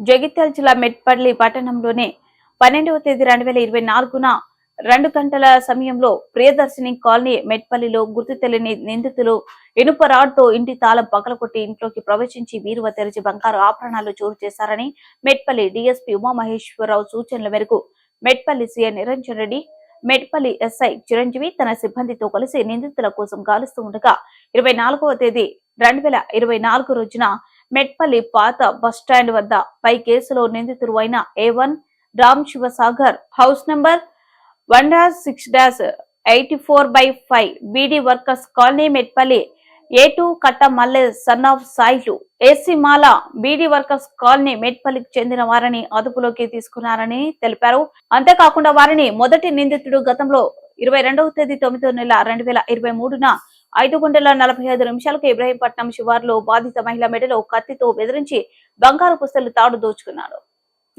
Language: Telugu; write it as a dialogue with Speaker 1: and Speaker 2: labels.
Speaker 1: జగిత్యాల జిల్లా మెట్పల్లి పట్టణంలోనే పన్నెండవ తేదీ రెండు వేల ఇరవై నాలుగున రెండు గంటల సమయంలో ప్రియదర్శిని కాలనీ మెట్పల్లిలో గుర్తు తెలియని నిందితులు ఇనుప రాడ్తో ఇంటి తాళం పగలగొట్టి ఇంట్లోకి ప్రవేశించి వీరువ తెరిచి బంగారు ఆభరణాలు చోటు చేశారని మెట్పల్లి డిఎస్పీ ఉమామహేశ్వరరావు సూచనల మేరకు మెట్పల్లి సీఎం నిరంజన్ రెడ్డి మెట్పల్లి ఎస్ఐ చిరంజీవి తన సిబ్బందితో కలిసి నిందితుల కోసం గాలిస్తూ ఉండగా ఇరవై నాలుగవ తేదీ రెండు వేల ఇరవై నాలుగు రోజున మెట్పల్లి పాత బస్టాండ్ వద్ద పై కేసులో నిందితుడు అయిన A one Ram Shivasagar. House number one dash six dash eighty four by five beedi workers colony Metpally A two Katta Malle son of Sailu. AC మాల బీడీ వర్కర్స్ కాలనీ మెట్పల్లికి చెందిన వారిని అదుపులోకి తీసుకున్నారని తెలిపారు. అంతేకాకుండా వారిని మొదటి నిందితుడు గతంలో ఇరవై రెండవ తేదీ తొమ్మిదో నెల రెండు వేల ఇరవై మూడున ఐదు గంటల నలభై ఐదు నిమిషాలకు ఇబ్రహీంపట్నం శివార్లో బాధిత మహిళ మెడలో కత్తితో బెదిరించి బంగారు పుస్తలు తాడు దోచుకున్నాడు